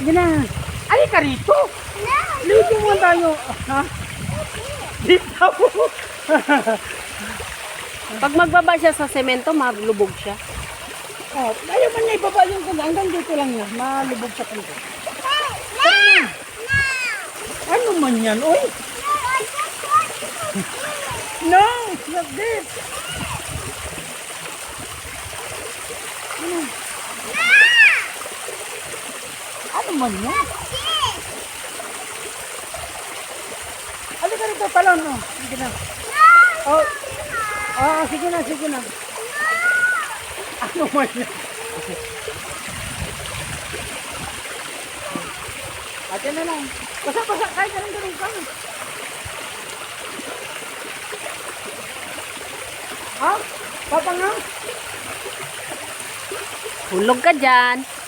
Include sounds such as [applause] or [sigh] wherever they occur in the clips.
Sige na. Ali ka rito. Lito mo tayo. Ha? Dito. [laughs] Pag magbaba siya sa semento, malubog siya. oh, ayaw man niya ibaba yung kung hanggang dito lang yan. Malubog sa kanto. Ano man yan, oy? [laughs] No, not this. Ano? Ano man yan? Ano ka rito, talon, no? Sige na. Oh, oh, sige na, sige na. Ano man yan? Ate na lang. Basa-basa, kahit anong ganun ka. Ha? Papa nga? Hulog ka dyan.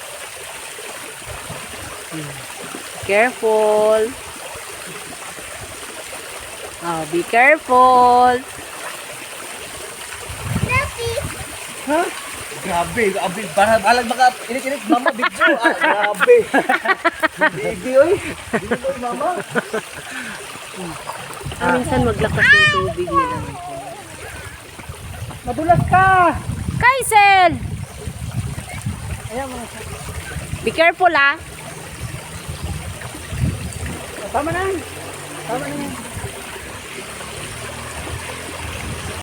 Careful. Oh, be careful. Ha? Grabe, grabe. Para balag baka init-init mama bigyo. Ah, grabe. Baby, oy. Baby, oy, mama. Ah, minsan maglakas yung tubig nila. Madulas ka! Kaisel! Ayan mo. Be careful ah. Tama na. Tama na.